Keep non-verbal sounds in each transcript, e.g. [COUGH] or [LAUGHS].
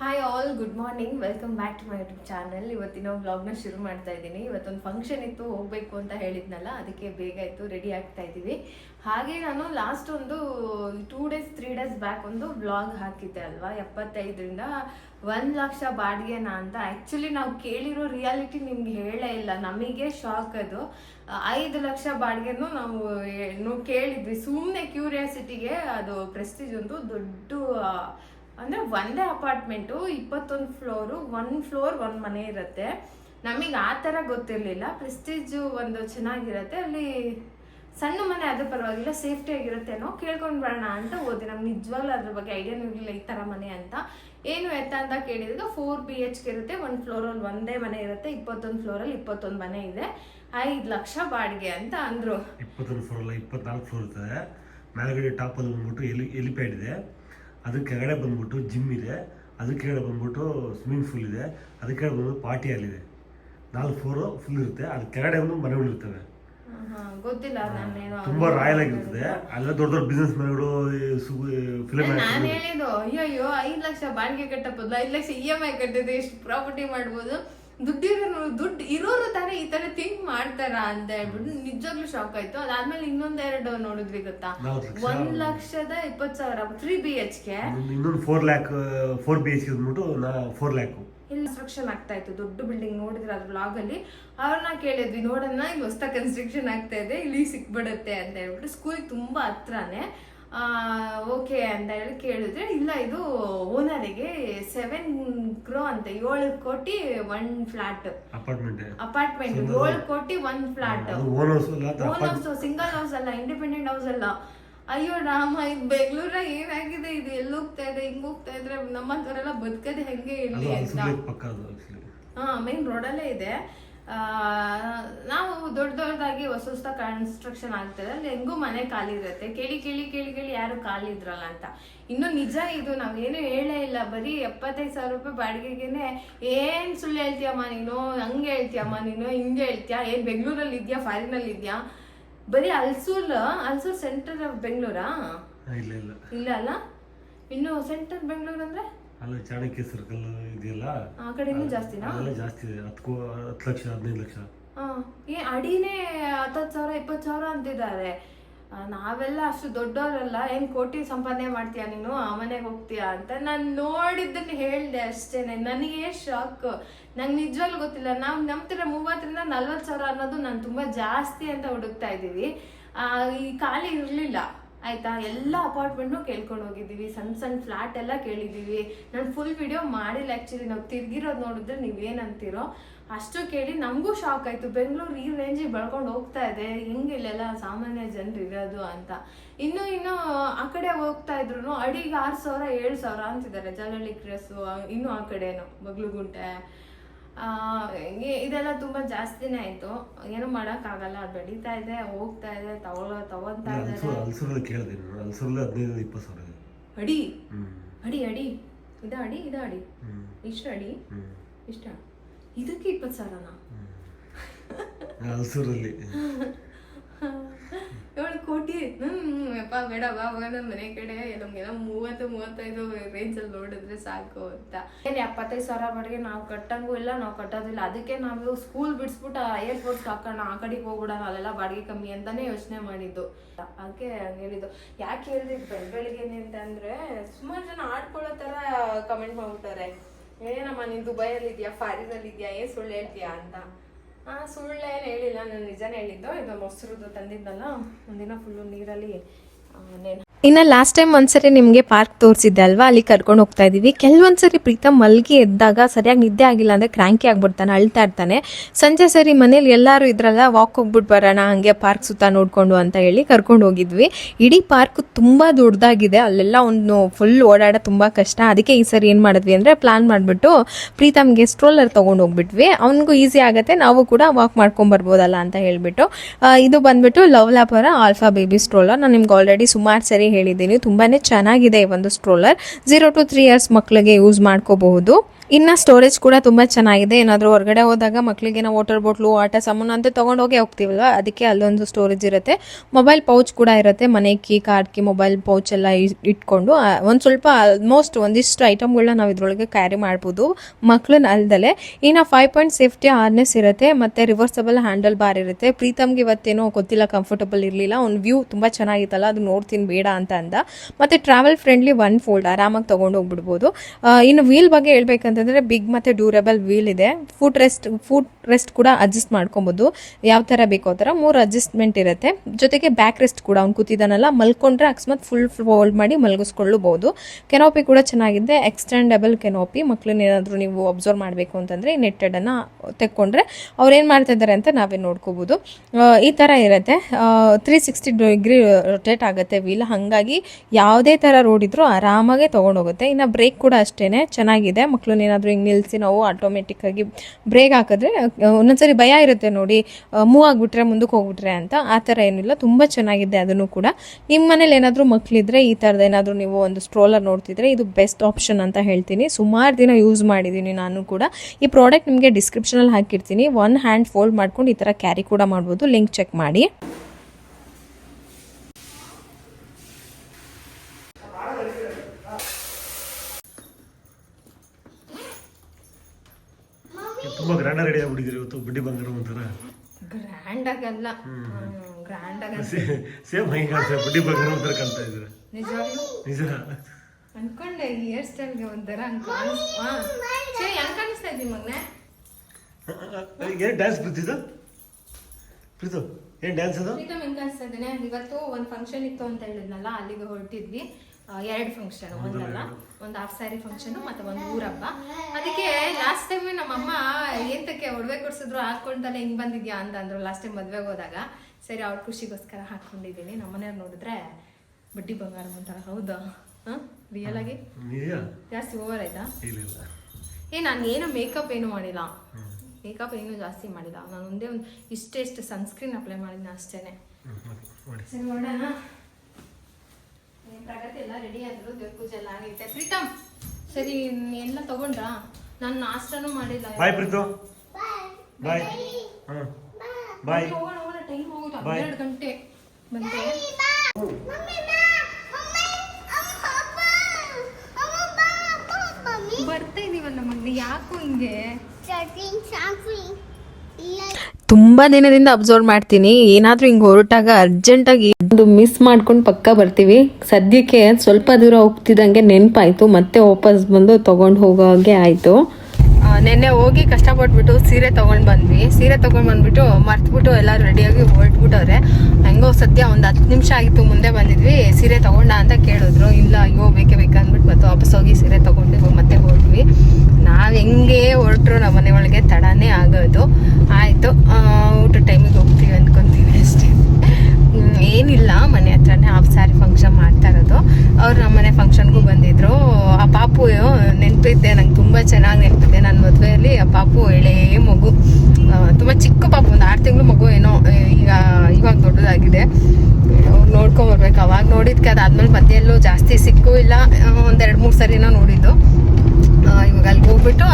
Hi all good morning welcome back to my YouTube channel ಇವತ್ತಿನ ವ್ಲಾಗ್ನ ಶುರು ಮಾಡ್ತಾ ಇದ್ದೀನಿ. ಇವತ್ತೊಂದು ಫಂಕ್ಷನ್ ಇತ್ತು, ಹೋಗ್ಬೇಕು ಅಂತ ಹೇಳಿದ್ನಲ್ಲ, ಅದಕ್ಕೆ ಬೇಗ ಇತ್ತು ರೆಡಿ ಆಗ್ತಾ ಇದ್ದೀವಿ. ಹಾಗೆ ನಾನು ಲಾಸ್ಟ್ ಒಂದು two days three days back ಒಂದು ವ್ಲಾಗ್ ಹಾಕಿದ್ದೆ ಅಲ್ವಾ? ಎಪ್ಪತ್ತೈದರಿಂದ ಒಂದು ಲಕ್ಷ ಬಾಡಿಗೆನಾ ಅಂತ. ಆ್ಯಕ್ಚುಲಿ ನಾವು ಕೇಳಿರೋ ರಿಯಾಲಿಟಿ ನಿಮ್ಗೆ ಹೇಳೇ ಇಲ್ಲ. ನಮಗೆ ಶಾಕ್ ಅದು. ಐದು ಲಕ್ಷ ಬಾಡಿಗೆನೂ ನಾವು ಕೇಳಿದ್ವಿ. ಸುಮ್ಮನೆ ಕ್ಯೂರಿಯಾಸಿಟಿಗೆ ಅದು ಪ್ರೆಸ್ಟೀಜ್ ಒಂದು ದೊಡ್ಡ ಅಂದ್ರೆ ಒಂದೇ ಅಪಾರ್ಟ್ಮೆಂಟು, ಇಪ್ಪತ್ತೊಂದು ಫ್ಲೋರು, ಒನ್ ಫ್ಲೋರ್ ಒಂದು ಮನೆ ಇರುತ್ತೆ. ನಮಗೆ ಆ ಥರ ಗೊತ್ತಿರಲಿಲ್ಲ. ಪ್ರೆಸ್ಟೀಜು ಒಂದು ಚೆನ್ನಾಗಿರುತ್ತೆ. ಅಲ್ಲಿ ಸಣ್ಣ ಮನೆ ಅದು ಪರವಾಗಿಲ್ಲ, ಸೇಫ್ಟಿ ಆಗಿರುತ್ತೇನೋ ಕೇಳ್ಕೊಂಡು ಬರೋಣ ಅಂತ ಓದಿ. ನಮ್ಗೆ ನಿಜವಾಗ್ಲೂ ಅದ್ರ ಬಗ್ಗೆ ಐಡಿಯಾನೂ ಇರಲಿಲ್ಲ ಈ ಥರ ಮನೆ ಅಂತ. ಏನು ಎತ್ತ ಅಂತ ಕೇಳಿದಾಗ ಫೋರ್ ಬಿ ಎಚ್ ಕೆ ಇರುತ್ತೆ. ಒಂದು ಫ್ಲೋರಲ್ಲಿ ಒಂದೇ ಮನೆ ಇರುತ್ತೆ. ಇಪ್ಪತ್ತೊಂದು ಫ್ಲೋರಲ್ಲಿ ಇಪ್ಪತ್ತೊಂದು ಮನೆ ಇದೆ. ಐದು ಲಕ್ಷ ಬಾಡಿಗೆ ಅಂತ ಅಂದರು. ಇಪ್ಪತ್ತೊಂದು ಫ್ಲೋರ್ ಅಲ್ಲ ಇಪ್ಪತ್ನಾಲ್ಕು ಫ್ಲೋರ್ ಇರ್ತದೆ. ಮೇಲ್ಗಡೆ ಟಾಪಲ್ಲಿ ಬಂದ್ಬಿಟ್ಟು ಎಲಿ ಎಲಿಪ್ಯಾಡ್ ಇದೆ. ಅದ್ರ ಕೆಳಗಡೆ ಬಂದ್ಬಿಟ್ಟು ಜಿಮ್ ಇದೆ ಅದ್ರ ಕೆಳಗಡೆ ಬಂದ್ಬಿಟ್ಟು ಸ್ವಿಮ್ಮಿಂಗ್ ಫೂಲ್ ಇದೆ ಅದ್ರ ಕೆಳಗಡೆ ಬಂದ್ಬಿಟ್ಟು ಪಾರ್ಟಿ ಹಾಲ್ ಇದೆ. ನಾಲ್ಕು ಫ್ಲೋರು ಫುಲ್ ಇರುತ್ತೆ ಅದ್ರ ಕೆಳಗಡೆ ಬಂದು ಮನೆಗಳಿರ್ತವೆ ಗೊತ್ತಿಲ್ಲ ತುಂಬಾ ರಾಯಲ್ ಆಗಿರ್ತದೆ. ಅಲ್ಲ ದೊಡ್ಡ ದೊಡ್ಡ ಬಿಸ್ನೆಸ್ ಮನೆಗಳು ಫಿಲಮ್ ನಾನು ಹೇಳಿದ್ದು ಅಯ್ಯೋ ಐದು ಲಕ್ಷ ಬಾಡಿಗೆ ಕಟ್ಟಬಹುದು ಐದು ಲಕ್ಷ ಇ ಎಂ ಐ ಕಟ್ಟಿದ್ರೆ ಎಷ್ಟು ಪ್ರಾಪರ್ಟಿ ಮಾಡ್ಬೋದು. ದುಡ್ಡಿರೋ ದುಡ್ಡು ಇರೋರು ತಾನೇ ಈ ತರ ಥಿಂಕ್ ಮಾಡ್ತಾರ ಅಂತ ಹೇಳ್ಬಿಟ್ಟು ನಿಜವಾಗ್ಲೂ ಶಾಕ್ ಆಯ್ತು. ಅದಾದ್ಮೇಲೆ ಇನ್ನೊಂದೆರಡು ನೋಡಿದ್ವಿ ಗೊತ್ತಾ? ಒಂದ್ ಲಕ್ಷದ ಇಪ್ಪತ್ ಸಾವಿರ ತ್ರೀ ಬಿ ಎಚ್ ಕೆ ಇನ್ನೊಂದು four lakh four B H ಬಂದ್ಬಿಟ್ಟು ನಾ ಫೋರ್ ಲ್ಯಾಕ್ ಇಲ್ಲಿ ಕನ್ಸ್ಟ್ರಕ್ಷನ್ ಆಗ್ತಾ ಇತ್ತು. ದೊಡ್ಡ ಬಿಲ್ಡಿಂಗ್ ನೋಡಿದ್ರೆ ಅದ್ರ ಬ್ಲಾಗ್ ಅಲ್ಲಿ. ಅವ್ರನ್ನ ಕೇಳಿದ್ವಿ ನೋಡೋಣ ಇಲ್ಲಿ ಹೊಸ ಕನ್ಸ್ಟ್ರಕ್ಷನ್ ಆಗ್ತಾ ಇದೆ ಇಲ್ಲಿ ಸಿಕ್ಬಿಡುತ್ತೆ ಅಂತ ಹೇಳ್ಬಿಟ್ಟು ಸ್ಕೂಲ್ ತುಂಬಾ ಹತ್ರನೇ. ಓಕೆ ಅಂತ ಹೇಳಿ ಕೇಳಿದ್ರೆ ಇಲ್ಲ ಇದು ಓನರಿಗೆ ಸೆವೆನ್ ಕ್ರೋ ಅಂತ ಏಳು ಕೋಟಿ ಒನ್ ಫ್ಲಾಟ್ ಅಪಾರ್ಟ್ಮೆಂಟ್ ಅಪಾರ್ಟ್ಮೆಂಟ್ ಏಳು ಕೋಟಿ one flat own house single house ಅಲ್ಲ ಇಂಡಿಪೆಂಡೆಂಟ್ ಹೌಸ್ ಅಲ್ಲ ಅಯ್ಯೋ ರಾಮ ಇದು ಬೆಂಗಳೂರ ಏನಾಗಿದೆ ಇದು? ಎಲ್ಲಿ ಹೋಗ್ತಾ ಇದೆ ಹಿಂಗ್ ಹೋಗ್ತಾ ಇದ್ರೆ ನಮ್ಮಂತವರೆಲ್ಲ ಬದುಕದೆ ಹೆಂಗೆ ಇಲ್ಲಿ ಇರ್ಲಿ ಅಂತ. ಹಾ ಮೇನ್ ರೋಡಲ್ಲೇ ಇದೆ. ನಾವು ದೊಡ್ಡ ದೊಡ್ಡದಾಗಿ ಹೊಸ ಹೊಸ ಕನ್ಸ್ಟ್ರಕ್ಷನ್ ಆಗ್ತದೆ. ಅಲ್ಲಿ ಹೆಂಗೂ ಮನೆ ಖಾಲಿ ಇರುತ್ತೆ. ಕೇಳಿ ಕೇಳಿ ಕೇಳಿ ಕೇಳಿ ಯಾರು ಖಾಲಿ ಇದ್ರಲ್ಲ ಅಂತ. ಇನ್ನು ನಿಜ ಇದು ನಾವೇನು ಹೇಳೇ ಇಲ್ಲ. ಬರೀ ಎಪ್ಪತ್ತೈದು ಸಾವಿರ ರೂಪಾಯಿ ಬಾಡಿಗೆಗೆನೆ ಏನ್ ಸುಳ್ಳು ಹೇಳ್ತೀಯಮ್ಮ ನೀನು? ಹಂಗೆ ಹೇಳ್ತೀಯಮ್ಮ ನೀನು? ಹಿಂಗೆ ಹೇಳ್ತೀಯಾ? ಏನ್ ಬೆಂಗಳೂರಲ್ಲಿ ಇದೆಯಾ? ಫಾರಿನಲ್ಲಿ ಇದೆಯಾ? ಬರೀ ಅಲ್ಸೂರ್ ಅಲ್ಸೂರ್ ಸೆಂಟರ್ ಆಫ್ ಬೆಂಗಳೂರಾ? ಇಲ್ಲ ಅಲ್ಲ? ಇನ್ನು ಸೆಂಟರ್ ಬೆಂಗಳೂರು ಅಂದ್ರೆ? ಅಲ್ಲ ಚಾಣಕ್ಯ ಸರ್ಕಲ್ ಇದೆಯಲ್ಲ? ಆ ಕಡೆನೂ ಜಾಸ್ತಿನಾ? ಅಲ್ಲ ಜಾಸ್ತಿ ಇದೆ. ಹತ್ತು ಹತ್ತು ಲಕ್ಷ ಹದಿನೈದು ಲಕ್ಷ. ಆ, ಏ ಅಡಿನೇ ಹತ್ತತ್ತು ಸಾವಿರ ಇಪ್ಪತ್ತು ಸಾವಿರ ಅಂತಿದ್ದಾರೆ. ಆ, ನಾವೆಲ್ಲ ಅಷ್ಟು ದೊಡ್ಡವರಲ್ಲ ಏನ್ ಕೋಟಿ ಸಂಪಾದನೆ ಮಾಡ್ತೀಯ ನೀನು? ಆ ಮನೆಗೆ ಹೋಗ್ತೀಯಾ ಅಂತ ನಾನು ನೋಡಿದ್ದನ್ನ ಹೇಳ್ದೆ ಅಷ್ಟೇನೆ. ನನಗೆ ಶಾಕ್ ನಂಗೆ ನಿಜವಾಗ್ಲೂ ಗೊತ್ತಿಲ್ಲ. ನಾವು ನಂಬ್ತಿರ ಮೂವತ್ತರಿಂದ ನಲ್ವತ್ ಸಾವಿರ ಅನ್ನೋದು ನಾನು ತುಂಬಾ ಜಾಸ್ತಿ ಅಂತ ಹುಡುಕ್ತಾ ಇದ್ದೀವಿ. ಆ, ಈ ಖಾಲಿ ಇರಲಿಲ್ಲ. ಆಯ್ತಾ? ಎಲ್ಲ ಅಪಾರ್ಟ್ಮೆಂಟ್ನು ಕೇಳ್ಕೊಂಡು ಹೋಗಿದ್ದೀವಿ. ಸಣ್ಣ ಸಣ್ಣ ಫ್ಲಾಟ್ ಎಲ್ಲ ಕೇಳಿದ್ದೀವಿ. ನಾನು ಫುಲ್ ವಿಡಿಯೋ ಮಾಡಿಲ್ಲ ಆ್ಯಕ್ಚುಲಿ ನಾವು ತಿರ್ಗಿರೋದು ನೋಡಿದ್ರೆ ನೀವೇನಂತೀರೋ ಅಷ್ಟು ಕೇಳಿ ನಮಗೂ ಶಾಕ್ ಆಯ್ತು. ಬೆಂಗಳೂರು ಈ ರೇಂಜಿಗೆ ಬೆಳ್ಕೊಂಡು ಹೋಗ್ತಾ ಇದೆ. ಇಲ್ಲೆಲ್ಲ ಸಾಮಾನ್ಯ ಜನರು ಇರೋದು ಅಂತ. ಇನ್ನು ಇನ್ನು ಆ ಕಡೆ ಹೋಗ್ತಾ ಇದ್ರು ಅಡಿಗೆ ಆರು ಸಾವಿರ, ಏಳು ಸಾವಿರ ಅಂತಿದ್ದಾರೆ. ಜಲಳಿ ಕ್ರಸ್ಸು, ಇನ್ನು ಆ ಕಡೆನು, ಬಗ್ಲುಗುಂಟೆ. ಇದೆಲ್ಲ ತುಂಬಾ ಜಾಸ್ತಿನೇ ಆಯ್ತು. ಏನು ಆಗಲ್ಲ ಅದು ಬೆಳೀತಾ ಇದೆ ಹೋಗ್ತಾ ಇದೆ ತಗೊಳ್ಳೋ ತಗೊಂತಾ ಇದೆ ಇದ್ದಾರೆ. ಕೇಳಿದೆ ನಾನು ಅಲ್ಸೂರಲ್ಲಿ ಹದಿನೈದು ಇಪ್ಪತ್ತು ಸಾವಿರ ಅಡಿ. ಅಡಿ ಅಡಿ. ಇದ ಅಡಿ ಇದ ಅಡಿ. ಇಷ್ಟು ಅಡಿ? ಇಷ್ಟ? ಇದಕ್ಕೆ ಇಪ್ಪತ್ತು ಸಾವಿರನಾ? ಹ್ಮ್. ಅಲ್ಸೂರಲ್ಲಿ. [LAUGHS] ಏಳು ಕೋಟಿ? ಅಪ್ಪ ಬೇಡ, ಬಾ ನಮ್ಮ ಮನೆ ಕಡೆ. ನಮ್ಗೆಲ್ಲ ಮೂವತ್ತು, ಮೂವತ್ತೈದು ರೇಂಜಲ್ಲಿ ನೋಡಿದ್ರೆ ಸಾಕು ಅಂತ. ಏನು ಎಪ್ಪತ್ತೈದು ಸಾವಿರ ಬಾಡಿಗೆ ನಾವು ಕಟ್ಟಂಗೂ ಇಲ್ಲ, ನಾವು ಕಟ್ಟೋದಿಲ್ಲ ಅದಕ್ಕೆ ನಾವು ಸ್ಕೂಲ್ ಬಿಡಿಸ್ಬಿಟ್ಟು ಏರ್ಪೋರ್ಟ್ಸ್ ಹಾಕೋಣ, ಆ ಕಡೆಗೆ ಹೋಗ್ಬಿಡೋಣ, ಅಲ್ಲೆಲ್ಲ ಬಾಡಿಗೆ ಕಮ್ಮಿ ಅಂತಾನೆ ಯೋಚನೆ ಮಾಡಿದ್ದು. ಅದಕ್ಕೆ ಹೇಳಿದ್ದು. ಯಾಕೆ ಹೇಳಿದ್ವಿ ಬೆಳ್ ಬೆಳಿಗ್ಗೆ ಅಂತಂದ್ರೆ ಸುಮಾರು ಜನ ಆಡ್ಕೊಳ್ಳೋ ತರ ಕಮೆಂಟ್ ಮಾಡ್ಬಿಟ್ಟಾರೆ ಏನಮ್ಮ ನೀನು ದುಬೈಯಲ್ಲಿ ಇದೆಯಾ ಫಾರಿನಲ್ಲಿ ಇದೆಯಾ ಏನ್ ಸುಳ್ಳು ಹೇಳ್ತೀಯಾ ಅಂತ. ಸುಳ್ಳೇನು ಹೇಳಿಲ್ಲ ನಾನು ನಿಜನೇ ಹೇಳಿದ್ದು. ಇದು ಮೊಸರುದು ತಂದಿದ್ದಲ್ಲ ಒಂದಿನ ಫುಲ್ಲು ನೀರಲ್ಲಿ ನೆನೆ ಇನ್ನು ಲಾಸ್ಟ್ ಟೈಮ್ ಒಂದ್ಸರಿ ನಿಮಗೆ ಪಾರ್ಕ್ ತೋರಿಸಿದ್ದೆ ಅಲ್ವಾ? ಅಲ್ಲಿ ಕರ್ಕೊಂಡು ಹೋಗ್ತಾ ಇದೀವಿ ಕೆಲವೊಂದ್ಸರಿ ಪ್ರೀತಮ್ ಮಲ್ಗಿ ಎದ್ದಾಗ ಸರಿಯಾಗಿ ನಿದ್ದೆ ಆಗಿಲ್ಲ ಅಂದ್ರೆ ಕ್ರಾಂಕಿ ಆಗ್ಬಿಡ್ತಾನೆ, ಅಳ್ತಾ ಇರ್ತಾನೆ. ಸಂಜೆ ಸರಿ ಮನೇಲಿ ಎಲ್ಲರೂ ಇದ್ರಲ್ಲ ವಾಕ್ ಹೋಗ್ಬಿಟ್ಟು ಬರೋಣ, ಹಂಗೆ ಪಾರ್ಕ್ ಸುತ್ತ ನೋಡಿಕೊಂಡು ಅಂತ ಹೇಳಿ ಕರ್ಕೊಂಡು ಹೋಗಿದ್ವಿ. ಇಡೀ ಪಾರ್ಕ್ ತುಂಬಾ ದೊಡ್ಡದಾಗಿದೆ ಅಲ್ಲೆಲ್ಲ ಒಂದು ಫುಲ್ ಓಡಾಡ ತುಂಬಾ ಕಷ್ಟ. ಅದಕ್ಕೆ ಈ ಸರಿ ಏನು ಮಾಡಿದ್ವಿ ಅಂದ್ರೆ ಪ್ಲಾನ್ ಮಾಡ್ಬಿಟ್ಟು ಪ್ರೀತಮ್ಗೆ ಸ್ಟ್ರೋಲರ್ ತಗೊಂಡು ಹೋಗ್ಬಿಟ್ವಿ. ಅವನಿಗೂ ಈಸಿ ಆಗುತ್ತೆ. ನಾವು ಕೂಡ ವಾಕ್ ಮಾಡ್ಕೊಂಡ್ ಬರ್ಬೋದಲ್ಲ ಅಂತ ಹೇಳ್ಬಿಟ್ಟು ಇದು ಬಂದ್ಬಿಟ್ಟು ಲವ್ ಲ್ಯಾಪರ ಆಲ್ಫಾ ಬೇಬಿ ಸ್ಟ್ರೋಲರ್ ನಾನು ನಿಮ್ಗೆ ಆಲ್ರೆಡಿ ಸುಮಾರು ಸರಿ ಹೇಳಿದ್ದೀನಿ. ತುಂಬಾನೇ ಚೆನ್ನಾಗಿದೆ ಈ ಒಂದು stroller zero to three years ಮಕ್ಕಳಿಗೆ ಯೂಸ್ ಮಾಡ್ಕೋಬಹುದು. ಇನ್ನು ಸ್ಟೋರೇಜ್ ಕೂಡ ತುಂಬ ಚೆನ್ನಾಗಿದೆ. ಏನಾದರೂ ಹೊರಗಡೆ ಹೋದಾಗ ಮಕ್ಕಳಿಗೆ ನಾವು ವಾಟರ್ ಬಾಟ್ಲು ಆಟ ಸಾಮಾನು ಅಂತ ಹೋಗೇ ಹೋಗ್ತೀವಲ್ವ? ಅದಕ್ಕೆ ಅಲ್ಲೊಂದು ಸ್ಟೋರೇಜ್ ಇರುತ್ತೆ. ಮೊಬೈಲ್ ಪೌಚ್ ಕೂಡ ಇರುತ್ತೆ. ಮನೆ key card key mobile pouch ಎಲ್ಲ ಇಟ್ಕೊಂಡು ಒಂದು ಸ್ವಲ್ಪ ಆಲ್ಮೋಸ್ಟ್ ಒಂದಿಷ್ಟು ಐಟಮ್ಗಳನ್ನ ನಾವು ಇದರೊಳಗೆ ಕ್ಯಾರಿ ಮಾಡ್ಬೋದು. ಮಕ್ಕಳನ್ನ ಅಲ್ದಲೆ. ಇನ್ನು ಫೈವ್ ಪಾಯಿಂಟ್ ಸೇಫ್ಟಿ ಹಾರ್ನೆಸ್ ಇರುತ್ತೆ. ಮತ್ತು ರಿವರ್ಸಬಲ್ ಹ್ಯಾಂಡಲ್ ಬಾರ್ ಇರುತ್ತೆ. ಪ್ರೀತಮ್ಗೆ ಇವತ್ತೇನೋ ಗೊತ್ತಿಲ್ಲ ಕಂಫರ್ಟಬಲ್ ಇರಲಿಲ್ಲ. ಒಂದು ವ್ಯೂ ತುಂಬ ಚೆನ್ನಾಗಿತ್ತಲ್ಲ. ಅದು ನೋಡ್ತೀನಿ ಬೇಡ ಅಂತ ಅಂದ. ಮತ್ತು ಟ್ರಾವೆಲ್ ಫ್ರೆಂಡ್ಲಿ ಒನ್ ಫೋಲ್ಡ್ ಆರಾಮಾಗಿ ತೊಗೊಂಡು ಹೋಗ್ಬಿಡ್ಬೋದು. ಇನ್ನು ವೀಲ್ ಬಗ್ಗೆ ಹೇಳ್ಬೇಕಂತಂದರೆ ಬಿಗ್ ಮತ್ತು ಡ್ಯೂರಬಲ್ ವೀಲ್ ಇದೆ. ಫುಟ್ ರೆಸ್ಟ್ ಫುಟ್ ರೆಸ್ಟ್ ಕೂಡ ಅಡ್ಜಸ್ಟ್ ಮಾಡ್ಕೊಬೋದು. ಯಾವ ಥರ ಬೇಕೋ ಆ ಥರ ಮೂರು ಅಡ್ಜಸ್ಟ್ಮೆಂಟ್ ಇರುತ್ತೆ. ಜೊತೆಗೆ ಬ್ಯಾಕ್ ರೆಸ್ಟ್ ಕೂಡ ಅವ್ನು ಕೂತಿದ್ದಾನಲ್ಲ ಮಲ್ಕೊಂಡ್ರೆ ಅಕಸ್ಮಾತ್ ಫುಲ್ ಫೋಲ್ಡ್ ಮಾಡಿ ಮಲಗಿಸ್ಕೊಳ್ಳಬಹುದು. ಕೆನೋಪಿ ಕೂಡ ಚೆನ್ನಾಗಿದೆ. ಎಕ್ಸ್ಟೆಂಡಬಲ್ ಕೆನೋಪಿ ಮಕ್ಕಳನ್ನ ಏನಾದರೂ ನೀವು ಅಬ್ಸರ್ವ್ ಮಾಡಬೇಕು ಅಂತಂದರೆ ಈ ನೆಟ್ಟೆಡನ್ನು ತೆಕ್ಕೊಂಡ್ರೆ ಅವ್ರು ಏನು ಮಾಡ್ತಾ ಇದ್ದಾರೆ ಅಂತ ನಾವೇ ನೋಡ್ಕೋಬೋದು. ಈ ಥರ ಇರುತ್ತೆ. ತ್ರೀ ಸಿಕ್ಸ್ಟಿ ಡಿಗ್ರಿ ರೊಟೇಟ್ ಆಗುತ್ತೆ ವೀಲ್ ಹಾಗಾಗಿ ಯಾವುದೇ ಥರ ರೋಡ್ ಇದ್ರೂ ಆರಾಮಾಗೆ ತೊಗೊಂಡೋಗುತ್ತೆ ಇನ್ನು ಬ್ರೇಕ್ ಕೂಡ ಅಷ್ಟೇ ಚೆನ್ನಾಗಿದೆ. ಮಕ್ಳನ್ನ ಏನಾದರೂ ಹಿಂಗೆ ನಿಲ್ಲಿಸಿ ನಾವು ಆಟೋಮೆಟಿಕ್ಕಾಗಿ ಬ್ರೇಕ್ ಹಾಕಿದ್ರೆ ಒಂದೊಂದ್ಸರಿ ಭಯ ಇರುತ್ತೆ ನೋಡಿ ಮೂವ್ ಆಗಿಬಿಟ್ರೆ, ಮುಂದಕ್ಕೆ ಹೋಗ್ಬಿಟ್ರೆ ಅಂತ. ಆ ಥರ ಏನಿಲ್ಲ, ತುಂಬ ಚೆನ್ನಾಗಿದೆ ಅದನ್ನು ಕೂಡ. ನಿಮ್ಮ ಮನೇಲಿ ಏನಾದರೂ ಮಕ್ಕಳಿದ್ರೆ ಈ ಥರದ ಏನಾದರೂ ನೀವು ಒಂದು ಸ್ಟ್ರೋಲರ್ ನೋಡ್ತಿದ್ರೆ ಇದು ಬೆಸ್ಟ್ ಆಪ್ಷನ್ ಅಂತ ಹೇಳ್ತೀನಿ. ಸುಮಾರು ದಿನ ಯೂಸ್ ಮಾಡಿದ್ದೀನಿ ನಾನು ಕೂಡ. ಈ ಪ್ರಾಡಕ್ಟ್ ನಿಮಗೆ ಡಿಸ್ಕ್ರಿಪ್ಷನಲ್ಲಿ ಹಾಕಿರ್ತೀನಿ. ಒನ್ ಹ್ಯಾಂಡ್ ಫೋಲ್ಡ್ ಮಾಡ್ಕೊಂಡು ಈ ಥರ ಕ್ಯಾರಿ ಕೂಡ ಮಾಡ್ಬೋದು. ಲಿಂಕ್ ಚೆಕ್ ಮಾಡಿ. ತುಂಬ ಗ್ರ್ಯಾಂಡ ರೆಡಿ ಆಗ್ಬಿಟ್ಟಿದ್ದೀರಿ ಇವತ್ತು ಬಡ್ಡಿ ಬಂಗಾರ ಒಂಥರ. ಗ್ರ್ಯಾಂಡ್ ಆಗಲ್ಲ. ಗ್ರ್ಯಾಂಡ್ ಆಗಲ್ಲ. ಸೇಮ್ ಹಂಗೆ ಕಾಣ್ತದೆ ಬಡ್ಡಿ ಬಂಗಾರ ಒಂಥರ ಕಾಣ್ತಾ ಇದ್ದೀರ ನಿಜವಾಗ್ಲೂ? ನಿಜ. ಅನ್ಕೊಂಡೆ ಹೇರ್ ಸ್ಟೈಲ್ಗೆ ಒಂಥರ ಸರಿ ಹೆಂಗ್ ಕಾಣಿಸ್ತಾ ಇದ್ದೀನಿ ಮಗ್ನೆ ಏನು ಡ್ಯಾನ್ಸ್ ಪ್ರೀತಿದು? ಪ್ರೀತು ಏನು ಡ್ಯಾನ್ಸ್ ಅದು? ಪ್ರೀತಮ್ ಹೆಂಗ್ ಕಾಣಿಸ್ತಾ ಇದ್ದೇನೆ ಇವತ್ತು ಒಂದು ಫಂಕ್ಷನ್ ಇತ್ತು ಅಂತ ಹೇಳಿದ್ನಲ್ಲ ಅಲ್ಲಿಗೆ ಹೊರಟಿದ್ವಿ. ಎರಡು ಫಂಕ್ಷನ್ ಒಂದಲ್ಲ. ಒಂದು ಹಾಫ್ ಸ್ಯಾರಿ ಫಂಕ್ಷನ್ ಮತ್ತೆ ಒಂದು ಊರಬ್ಬ ಅದಕ್ಕೆ ಲಾಸ್ಟ್ ಟೈಮ್ ನಮ್ಮಮ್ಮ ಏಂತಕ್ಕೆ ಒಡವೆ ಕೊಡ್ಸಿದ್ರು ಹಾಕೊಂಡ ಹಿಂಗ್ ಬಂದಿದ್ಯಾ ಅಂತ ಅಂದ್ರು. ಲಾಸ್ಟ್ ಟೈಮ್ ಮದ್ವೆಗೆ ಹೋದಾಗ ಸರಿ ಅವ್ರ ಖುಷಿಗೋಸ್ಕರ ಹಾಕೊಂಡಿದ್ದೀನಿ. ನಮ್ಮ ಮನೆಯವ್ರು ನೋಡಿದ್ರೆ ಬಡ್ಡಿ ಬಂಗಾರ ಅಂತಾರ. ಹೌದಾ? ಹಾಂ? ರಿಯಲ್ ಆಗಿ? ಜಾಸ್ತಿ ಓವರ್ ಆಯ್ತಾ? ಏ ನಾನು ಏನು ಮೇಕಪ್ ಏನು ಮಾಡಿಲ್ಲ. ಮೇಕಪ್ ಏನು ಜಾಸ್ತಿ ಮಾಡಿಲ್ಲ. ನಾನು ಒಂದೇ ಒಂದು ಇಷ್ಟೇ ಇಷ್ಟು ಸನ್ಸ್ಕ್ರೀನ್ ಅಪ್ಲೈ ಮಾಡಿದ್ನ ಮಾಡಿ. ಸರಿ ಏನ್ ಪ್ರಗತಿ ಎಲ್ಲ ರೆಡಿ ಆದ್ರು ದೇವ್ರ ಪೂಜೆ ಎಲ್ಲ ಆಗೈತೆ. ಪ್ರೀತಮ್ ಸರಿ ನೀ ಎಲ್ಲ ತಗೊಂಡ್ರಾ? ನಾನು ನಾಷ್ಟನೂ ಮಾಡಿಲ್ಲ. ಬಾಯ್ ಪ್ರೀತು. ಬಾಯ್ ಹಾಂ ಬಾಯ್ ಹೋಗೋಣ ಹೋಗೋಣ ಟೈಮ್ ಹೋಗುತ್ತೆ. Bye. ಹನ್ನೆರಡು ಗಂಟೆ ಬಂದೆ ಬರ್ತಾ ಇದೀವಲ್ಲ ಮಗ್ನಿ ಯಾಕೋ ಹಿಂಗೆ? ತುಂಬ ದಿನದಿಂದ ಅಬ್ಸರ್ವ್ ಮಾಡ್ತೀನಿ. ಏನಾದ್ರೂ ಹಿಂಗೆ ಹೊರಟಾಗ ಅರ್ಜೆಂಟಾಗಿ ಒಂದು ಮಿಸ್ ಮಾಡ್ಕೊಂಡು ಪಕ್ಕ ಬರ್ತೀವಿ. ಸದ್ಯಕ್ಕೆ ಸ್ವಲ್ಪ ದೂರ ಹೋಗ್ತಿದ್ದಂಗೆ ನೆನಪಾಯಿತು. ಮತ್ತೆ ವಾಪಸ್ ಬಂದು ತಗೊಂಡು ಹೋಗೋ ಹಾಗೆ ಆಯಿತು ನೆನ್ನೆ ಹೋಗಿ ಕಷ್ಟಪಟ್ಬಿಟ್ಟು ಸೀರೆ ತೊಗೊಂಡು ಬಂದ್ವಿ. ಸೀರೆ ತೊಗೊಂಡು ಬಂದ್ಬಿಟ್ಟು ಮರ್ತ್ಬಿಟ್ಟು ಎಲ್ಲರೂ ರೆಡಿಯಾಗಿ ಹೊರಟ್ಬಿಟ್ಟವ್ರೆ. ಹೆಂಗೋ ಸದ್ಯ ಒಂದು ಹತ್ತು ನಿಮಿಷ ಆಗಿತ್ತು ಮುಂದೆ ಬಂದಿದ್ವಿ. ಸೀರೆ ತೊಗೊಂಡ ಅಂತ ಕೇಳಿದ್ರು. ಇಲ್ಲ, ಅಯ್ಯೋ, ಬೇಕೇ ಬೇಕಂದ್ಬಿಟ್ಟು ಮತ್ತೆ ವಾಪಸ್ ಹೋಗಿ ಸೀರೆ ತೊಗೊಂಡು ಮತ್ತೆ ಹೋದ್ವಿ ನಾವು ಹೆಂಗೆ ಹೊರಟ್ರು ನಮ್ಮ ಮನೆ ಒಳಗೆ ತಡನೇ ಆಗೋದು. ಆಯಿತು. ಊಟ ಟೈಮಿಗೆ ಹೋಗ್ತೀವಿ ಅಂದ್ಕೊಂತೀವಿ ಅಷ್ಟೇ. ಏನಿಲ್ಲ. ಮನೆ ಹತ್ರನೇ ಹಾಫ್ ಸ್ಯಾರಿ ಫಂಕ್ಷನ್ ಮಾಡ್ತಾ ಇರೋದು. ಅವ್ರು ನಮ್ಮ ಮನೆ ಫಂಕ್ಷನ್ಗೂ ಬಂದಿದ್ರು. ಆ ಪಾಪು ನೆನಪಿದ್ದೆ. ನಂಗೆ ತುಂಬ ಚೆನ್ನಾಗಿ ನೆನಪಿದ್ದೆ. ನನ್ನ ಮದುವೆಯಲ್ಲಿ ಆ ಪಾಪು ಎಳೆ ಮಗು. ತುಂಬ ಚಿಕ್ಕ ಪಾಪು. ಒಂದು ಆರು ತಿಂಗಳು ಮಗು ಏನೋ ಈಗ, ಇವಾಗ ದೊಡ್ಡದಾಗಿದೆ. ಅವ್ರು ನೋಡ್ಕೊಂಬರ್ಬೇಕು ಅವಾಗ ನೋಡಿದ್ಕೆ ಅದಾದ್ಮೇಲೆ ಮಧ್ಯೆಲ್ಲೂ ಜಾಸ್ತಿ ಸಿಕ್ಕೂ ಇಲ್ಲ. ಒಂದೆರಡು ಮೂರು ಸರಿನೋ ನೋಡಿದ್ದು ಆ, ಇವಾಗ ಅಲ್ಲಿಗೆ ಹೋಗ್ಬಿಟ್ಟು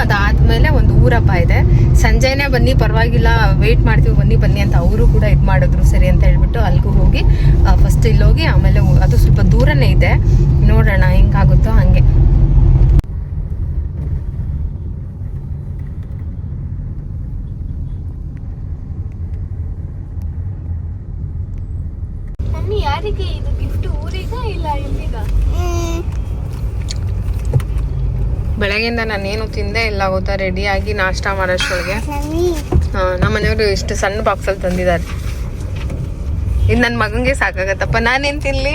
ಊರಪ್ಪ ಇದೆ. ಸಂಜೆನೆ ಬನ್ನಿ, ಪರವಾಗಿಲ್ಲ ವೇಟ್ ಮಾಡ್ತೀವಿ, ಬನ್ನಿ ಬನ್ನಿ ಅಂತ ಅವರು ಕೂಡ ಇದು ಮಾಡಿದ್ರು, ಸರಿ ಅಂತ ಹೇಳ್ಬಿಟ್ಟು ಅಲ್ಲಿಗೂ ಹೋಗಿ ಫಸ್ಟ್ ಇಲ್ಲಿ ಹೋಗಿ ಆಮೇಲೆ ಅದು ಸ್ವಲ್ಪ ದೂರನೇ ಇದೆ. ನೋಡೋಣ, ಹೆಂಗಾಗುತ್ತೋ ಹಂಗೆ ಯಾರಿಗೆ ಇದು ಗಿಫ್ಟ್ ಊರಿಗ ಇಲ್ಲ ಇಲ್ಲಿಗ ಬೆಳಗ್ಗೆಯಿಂದ ನಾನೇನು ತಿಂದೆ ಇಲ್ಲ ಗೊತ್ತಾ? ರೆಡಿಯಾಗಿ ನಾಷ್ಟ ಮಾಡೋಷ್ಟೊಳಗೆ ನಮ್ಮ ಮನೆಯವರು ಇಷ್ಟು ಸಣ್ಣ ಬಾಕ್ಸಲ್ಲಿ ತಂದಿದ್ದಾರೆ. ಇದು ನನ್ನ ಮಗನಿಗೆ ಸಾಕಾಗತ್ತಪ್ಪ. ನಾನೇನು ತಿನ್ಲಿ?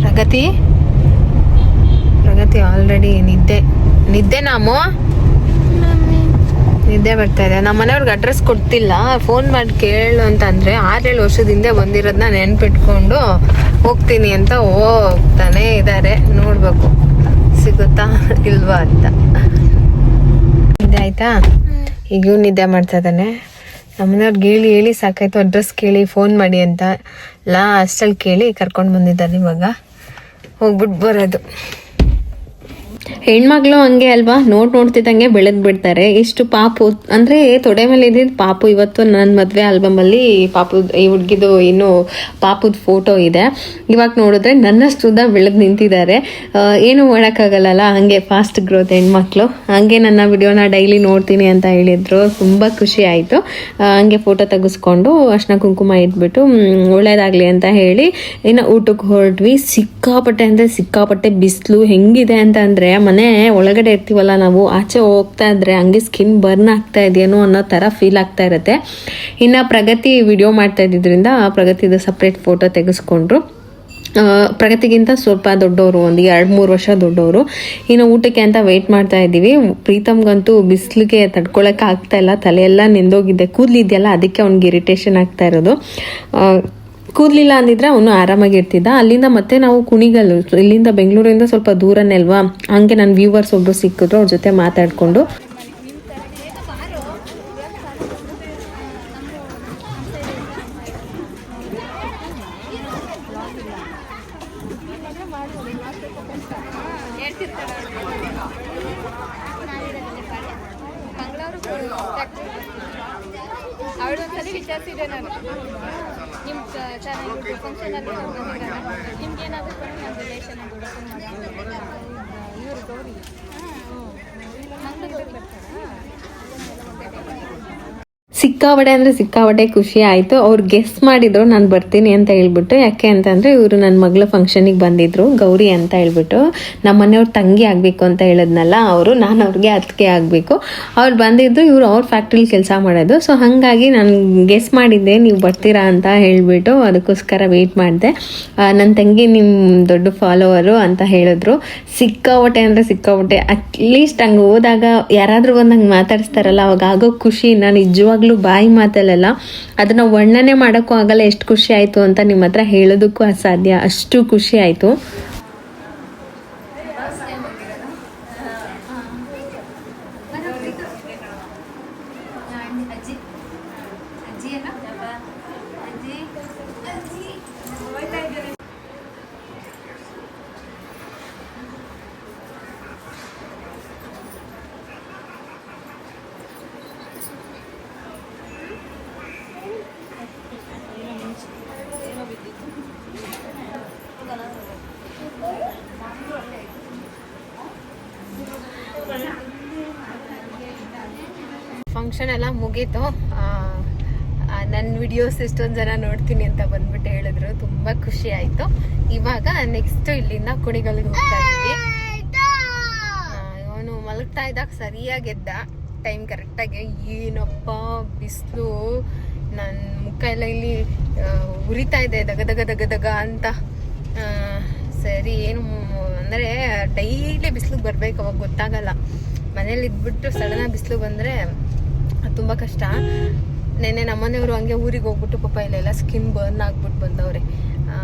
ಪ್ರಗತಿ? ಪ್ರಗತಿ ಆಲ್ರೆಡಿ ನಿದ್ದೆ. ನಿದ್ದೆ ನಾಮು ನಿದ್ದೆ ಬರ್ತಾ ಇದೆ. ನಮ್ಮ ಮನೆಯವ್ರಿಗೆ ಅಡ್ರೆಸ್ ಕೊಡ್ತಿಲ್ಲ ಫೋನ್ ಮಾಡಿ ಕೇಳು ಅಂತಂದ್ರೆ ಆರೇಳು ವರ್ಷದ ಹಿಂದೆ ಬಂದಿರೋದನ್ನ ನೆನ್ಪಿಟ್ಕೊಂಡು ಹೋಗ್ತೀನಿ ಅಂತ ಹೋಗ್ತಾನೆ ಇದ್ದಾರೆ ನೋಡ್ಬೇಕು. ಸಿಗುತ್ತಾ ಇಲ್ವಾ ಅಂತ. ನಿದ್ದೆ ಆಯ್ತಾ? ಈಗ ಇವ್ನು ನಿದ್ದೆ ಮಾಡ್ತಾ ಇದ್ದಾನೆ. ನಮ್ಮನೆಯವ್ರಿಗೆ ಹೇಳಿ ಹೇಳಿ ಸಾಕಾಯ್ತು. ಅಡ್ರೆಸ್ ಕೇಳಿ ಫೋನ್ ಮಾಡಿ ಅಂತ ಲಾಸ್ಟಲ್ಲಿ ಕೇಳಿ ಕರ್ಕೊಂಡು ಬಂದಿದ್ದಾರೆ ಇವಾಗ. ಹೋಗ್ಬಿಟ್ಟು ಬರೋದು. ಹೆಣ್ಮಕ್ಳು ಹಂಗೆ ಅಲ್ವಾ? ನೋಡ್ ನೋಡ್ತಿದ್ದಂಗೆ ಬೆಳೆದು ಬಿಡ್ತಾರೆ. ಇಷ್ಟು ಪಾಪು, ಅಂದ್ರೆ ತೊಡೆ ಮೇಲೆ ಇದ್ದಿದ್ದು ಪಾಪು ಇವತ್ತು ನನ್ನ ಮದ್ವೆ ಆಲ್ಬಮ್ ಅಲ್ಲಿ ಪಾಪು, ಈ ಹುಡ್ಗಿದು ಇನ್ನು ಪಾಪುದ್ ಫೋಟೋ ಇದೆ. ಇವಾಗ ನೋಡಿದ್ರೆ ನನ್ನಷ್ಟು ಉದ್ದ ಬೆಳೆದು ನಿಂತಿದ್ದಾರೆ. ಏನು ಮಾಡೋಕ್ಕಾಗಲ್ಲಲ್ಲ? ಹಂಗೆ ಫಾಸ್ಟ್ ಗ್ರೋತ್ ಹೆಣ್ಮಕ್ಳು. ಹಂಗೆ ನನ್ನ ವಿಡಿಯೋನ ಡೈಲಿ ನೋಡ್ತೀನಿ ಅಂತ ಹೇಳಿದ್ರು. ತುಂಬಾ ಖುಷಿ ಆಯ್ತು. ಹಂಗೆ ಫೋಟೋ ತೆಗೆಸ್ಕೊಂಡು ಅರ್ಶಿನ ಕುಂಕುಮ ಇಟ್ಬಿಟ್ಟು ಒಳ್ಳೇದಾಗ್ಲಿ ಅಂತ ಹೇಳಿ ಇನ್ನು ಊಟಕ್ಕೆ ಹೊರಟ್ವಿ. ಸಿಕ್ಕಾಪಟ್ಟೆ ಅಂದರೆ ಸಿಕ್ಕಾಪಟ್ಟೆ ಬಿಸಿಲು ಹೆಂಗಿದೆ ಅಂತ ಅಂದ್ರೆ ಮನೆ ಒಳಗಡೆ ಇರ್ತೀವಲ್ಲ ನಾವು, ಆಚೆ ಹೋಗ್ತಾ ಇದ್ರೆ ಹಂಗೆ ಸ್ಕಿನ್ ಬರ್ನ್ ಆಗ್ತಾ ಇದೆಯೇನೋ ಅನ್ನೋ ತರ ಫೀಲ್ ಆಗ್ತಾ ಇರುತ್ತೆ. ಇನ್ನ ಪ್ರಗತಿ ವಿಡಿಯೋ ಮಾಡ್ತಾ ಇದ್ದಿದ್ರಿಂದ ಪ್ರಗತಿದ ಸಪ್ರೇಟ್ ಫೋಟೋ ತೆಗೆಸ್ಕೊಂಡ್ರು. ಪ್ರಗತಿಗಿಂತ ಸ್ವಲ್ಪ ದೊಡ್ಡವರು, ಒಂದು ಎರಡು ಮೂರು ವರ್ಷ ದೊಡ್ಡವರು. ಇನ್ನು ಊಟಕ್ಕೆ ಅಂತ ವೆಯ್ಟ್ ಮಾಡ್ತಾ ಇದ್ದೀವಿ. ಪ್ರೀತಮ್ಗಂತೂ ಬಿಸಿಲಿಗೆ ತಡ್ಕೊಳಕ್ಕೆ ಆಗ್ತಾ ಇಲ್ಲ. ತಲೆಯೆಲ್ಲ ನೆಂದೋಗಿದೆ. ಕೂದಲಿದೆಯಲ್ಲ ಅದಕ್ಕೆ ಅವ್ನಿಗೆ ಇರಿಟೇಷನ್ ಆಗ್ತಾ ಇರೋದು. ಕೂದಲಿಲ್ಲ ಅಂದಿದ್ರೆ ಅವನು ಆರಾಮಾಗಿರ್ತಿದ್ದ ಅಲ್ಲಿಂದ ಮತ್ತೆ ನಾವು ಕುಣಿಗಲ್ಲು, ಇಲ್ಲಿಂದ ಬೆಂಗಳೂರಿಂದ ಸ್ವಲ್ಪ ದೂರನೇ ಅಲ್ವಾ? ಹಂಗೆ ನನ್ನ ವ್ಯೂವರ್ಸ್ ಒಬ್ರು ಸಿಕ್ಕಿದ್ರು, ಅವ್ರ ಜೊತೆ ಮಾತಾಡ್ಕೊಂಡು ಅವಳು ಒಂದ್ಸಲಿ ವಿಚಾರಿಸಿದೆ ನಾನು ನಿಮ್ಮ ಚೆನ್ನಾಗಿ ಫಂಕ್ಷನ್ ಅಲ್ಲಿ ನಿಮ್ಗೆ ಏನಾದರೂ ನಮ್ಮ ರಿಲೇಷನ್ ಇವರು ಗೌರಿ ಮಂಗಳೂರಿಗೆ ಬರ್ತಾರಾ ಸಿಕ್ಕಾಬಡೆ ಅಂದ್ರೆ ಸಿಕ್ಕಾಬಡೆ ಖುಷಿ ಆಯ್ತು. ಅವ್ರು ಗೆಸ್ ಮಾಡಿದ್ರು ನಾನು ಬರ್ತೀನಿ ಅಂತ ಹೇಳ್ಬಿಟ್ಟು. ಯಾಕೆ ಅಂತಂದರೆ ಇವರು ನನ್ನ ಮಗಳ ಫಂಕ್ಷನಿಗೆ ಬಂದಿದ್ರು, ಗೌರಿ ಅಂತ ಹೇಳ್ಬಿಟ್ಟು. ನಮ್ಮ ಮನೆಯವ್ರ ತಂಗಿ ಆಗಬೇಕು ಅಂತ ಹೇಳಿದ್ನಲ್ಲ ಅವರು, ನಾನು ಅವ್ರಿಗೆ ಅದಕ್ಕೆ ಆಗಬೇಕು. ಅವ್ರು ಬಂದಿದ್ದು ಇವರು ಅವ್ರ ಫ್ಯಾಕ್ಟ್ರಿಲಿ ಕೆಲಸ ಮಾಡೋದು. ಸೊ ಹಾಗಾಗಿ ನಾನು ಗೆಸ್ ಮಾಡಿದ್ದೆ, ನೀವು ಬರ್ತೀರಾ ಅಂತ ಹೇಳ್ಬಿಟ್ಟು ಅದಕ್ಕೋಸ್ಕರ ವೆಯ್ಟ್ ಮಾಡಿದೆ. ನನ್ನ ತಂಗಿ ನಿಮ್ಮ ದೊಡ್ಡ ಫಾಲೋವರು ಅಂತ ಹೇಳಿದ್ರು. ಸಿಕ್ಕಾಬಟ್ಟೆ ಅಂದರೆ ಸಿಕ್ಕಾಬಟ್ಟೆ ಅಟ್ಲೀಸ್ಟ್ ಹಂಗೆ ಹೋದಾಗ ಯಾರಾದರೂ ಬಂದು ಹಂಗೆ ಮಾತಾಡಿಸ್ತಾರಲ್ಲ, ಅವಾಗ ಆಗೋ ಖುಷಿ ನಾನು ನಿಜವಾಗ್ಲೂ ಬಾಯಿ ಮಾತಲ್ಲ ಅದನ್ನ ವರ್ಣನೆ ಮಾಡೋಕ್ಕೂ ಆಗಲ್ಲ, ಎಷ್ಟು ಖುಷಿ ಆಯಿತು ಅಂತ ನಿಮ್ಮ ಹತ್ರ ಹೇಳೋದಕ್ಕೂ ಅಸಾಧ್ಯ. ಅಷ್ಟು ಖುಷಿ ಆಯಿತು ಅಜ್ಜಿ ಅಜ್ಜಿ ಅಲ್ಲ ಅಜ್ಜಿ ಅಜ್ಜಿ ಹೋಗ್ತಾ ಇದ್ದಾರೆ ಫಂಕ್ಷನ್ ಎಲ್ಲ ಮುಗೀತು. ನನ್ನ ವಿಡಿಯೋಸ್ ಎಷ್ಟೊಂದು ಜನ ನೋಡ್ತೀನಿ ಅಂತ ಬಂದ್ಬಿಟ್ಟು ಹೇಳಿದ್ರು. ತುಂಬ ಖುಷಿ ಆಯಿತು. ಇವಾಗ ನೆಕ್ಸ್ಟ್ ಇಲ್ಲಿಂದ ಕುಣಿಗಲ್ಗೆ ಹೋಗ್ತಾ ಇದ್ದೀವಿ. ಮಲಗ್ತಾ ಇದ್ದಾಗ ಸರಿಯಾಗಿ ಎದ್ದ. ಟೈಮ್ ಕರೆಕ್ಟಾಗಿ ಏನಪ್ಪ, ಬಿಸಿಲು ನನ್ನ ಮುಖ ಎಲ್ಲ ಇಲ್ಲಿ ಉರಿತಾ ಇದೆ, ದಗ ದಗ ದಗ ದಗ ಅಂತ. ಸರಿ, ಏನು, ಅಂದರೆ, ಡೈಲಿ ಬಿಸಿಲು ಬರಬೇಕು, ಅವಾಗ ಗೊತ್ತಾಗಲ್ಲ. ಮನೇಲಿ ಇದ್ಬಿಟ್ಟು ಸಡನ್ ಬಿಸಿಲು ಬಂದರೆ ತುಂಬ ಕಷ್ಟ. ನೆನ್ನೆ ನಮ್ಮನೆಯವರು ಹಂಗೆ ಊರಿಗೆ ಹೋಗ್ಬಿಟ್ಟು ಪಾಪ ಇಲ್ಲೆಲ್ಲ ಸ್ಕಿನ್ ಬರ್ನ್ ಆಗ್ಬಿಟ್ಟು ಬಂದವ್ರೆ. ಆ,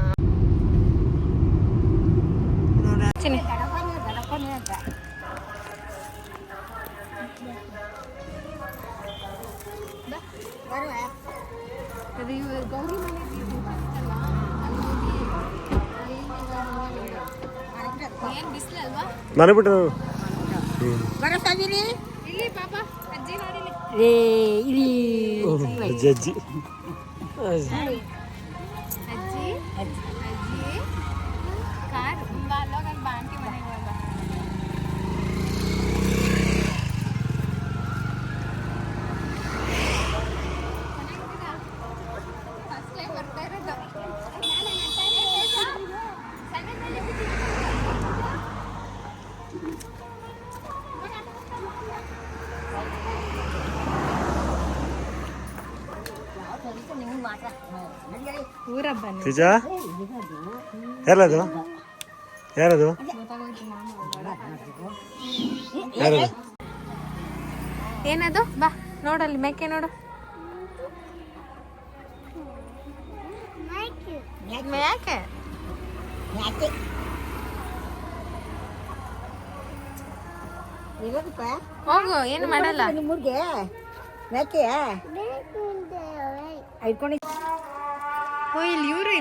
ಅದು ಇವ್ರು ಗೌರಿ ಮನೆ ಏನ್ ಬಿಸಿಲಲ್ವಾ ನಾನು. ಬಿಟ್ಟು ಇಲ್ಲಿ ಪಾಪ ಅಜ್ಜಿ ನೋಡಿಲಿ ಅಜ್ಜಿ ಅಜ್ಜಿ ನಿಜ? ಯಾರದು? ಯಾರದು? ಯಾರದು? ಏನದು? ಬಾ ನೋಡಲ್ಲಿ ಮೇಕೆ ನೋಡು. ಯಾಕೆ ಹೋಗು ಏನು ಮಾಡಲ್ಲ? ನಿಮ್ಮೂರ್ಗೆ ಯಾಕೆ ಇಟ್ಕೊಂಡು ಓ ಇಲ್ಲಿ ಇವರು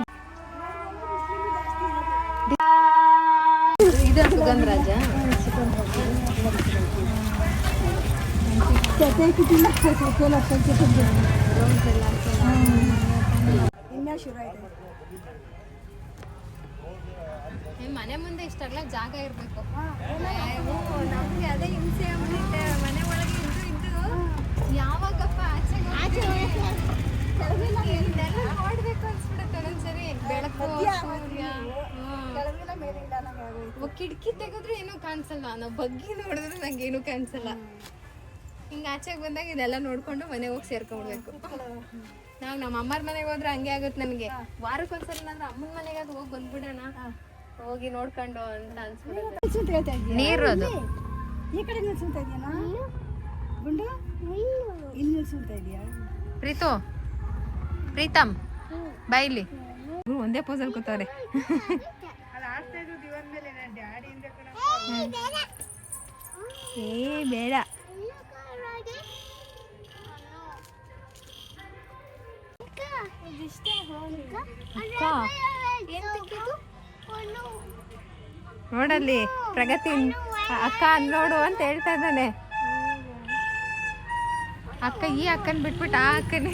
ಇದು ಸುಗಂಧರಾಜ. ಇನ್ನ ಶುರು ಆಯ್ತು. ಈ ಮನೆ ಮುಂದೆ ಇಷ್ಟೆಲ್ಲ ಜಾಗ ಇರಬೇಕು. ನಮ್ಗೆ ಅದೇ ಹಿಂಸೆ ಮನೆ ಒಳಗೆ ಇದ್ದು ಇದ್ದು ಯಾವಾಗಪ್ಪ ಆಚೆ ಇದೆಲ್ಲ ಕಿಟಕಿ ತೆಗೆದ್ರು ಏನೂ ಕಾಣಿಸಲ್ಲ. ನಾವು ಬಗ್ಗಿ ನೋಡಿದ್ರೆ ನಂಗೆ ಏನೂ ಕಾಣಿಸಲ್ಲ. ಹಿಂಗೆ ಆಚೆಗೆ ಬಂದಾಗ ಇದೆಲ್ಲ ನೋಡ್ಕೊಂಡು ಮನೆಗೆ ಹೋಗಿ ಸೇರ್ಕೊಂಡ್ಬೇಕು ನಾವು ನಮ್ಮ ಅಮ್ಮರ ಮನೆಗೆ ಹೋದ್ರೆ ಹಂಗೆ ಆಗುತ್ತೆ ನನಗೆ. ವಾರಕ್ಕೊಂದ್ಸಲ ಅಂದ್ರೆ ಅಮ್ಮನ ಮನೆಗೆ ಹೋಗಿ ಬಂದ್ಬಿಡೋಣ. ಹೋಗಿ ನೋಡ್ಕೊಂಡು ಅಂತ ಅನ್ಸ್ಬಿಡುತ್ತೆ. ಇದ್ದೀಯ? ನೀರು ಅದು. ಈ ಕಡೆ ನಿಲ್ಸುಂತ ಇದೆಯಾ? ಗುಂಡು? ಇಲ್ಲಿ ನಿಲ್ಸುಂತ ಇದೆಯಾ? ಪ್ರೀತು. ಪ್ರೀತಮ್ ಬೈಲಿ. ಒಂದೇ ಪೋಸಲ್ಲಿ ಕೂತವ್ರೆ. ಏ ಬೇಡ. ನೋಡಲ್ಲಿ ಪ್ರಗತಿ ಅಕ್ಕ ಅದ್ ನೋಡು ಅಂತ ಹೇಳ್ತಾ ಇದ್ದಾನೆ. ಅಕ್ಕ ಈ ಅಕ್ಕನ್ ಬಿಟ್ಬಿಟ್ಟು ಆ ಅಕ್ಕನೇ.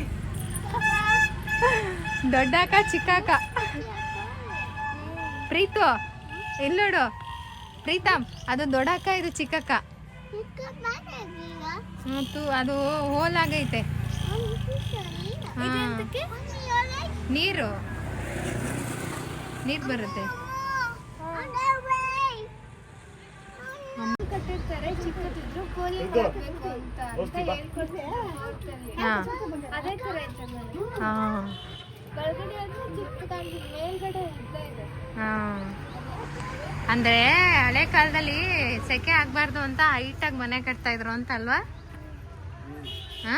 ದೊಡ್ಡ ಚಿಕ್ಕಕ್ಕ ಪ್ರೀತು ಇಲ್ಲಿ ನೋಡು? ಪ್ರೀತಮ್, ಅದು ದೊಡ್ಡಕ್ಕ ಇದು ಚಿಕ್ಕಕ್ಕ ಮತ್ತು ಅದು ಹೋಲಾಗೈತೆ ನೀರು. ನೀರು ಬರುತ್ತೆ. ಚಿಕ್ಕದಿದ್ರು ಕೋಲಿ ಮಾಡ್ಬೇಕು ಅಂತ ಅಂತ ಹೇಳ್ಕೊಡ್ತಾರೆ. ಹಾ. ಅದೇ ತರ ಐತೆ ಮನೆ ಹಾ. ಕೆಳಗಡೆ ಆದ್ರೆ ಚಿಕ್ಕದಾಗಿ ಮೇಲ್ಗಡೆ ಉದ್ದ ಇದೆ. ಹಾ. ಅಂದ್ರೆ ಹಳೆ ಕಾಲದಲ್ಲಿ ಸೆಕೆ ಆಗ್ಬಾರ್ದು ಅಂತ ಹೈಟ್ ಆಗಿ ಮನೆ ಕಟ್ತಾ ಇದ್ರು ಅಂತ ಅಲ್ವಾ? ಹಾ?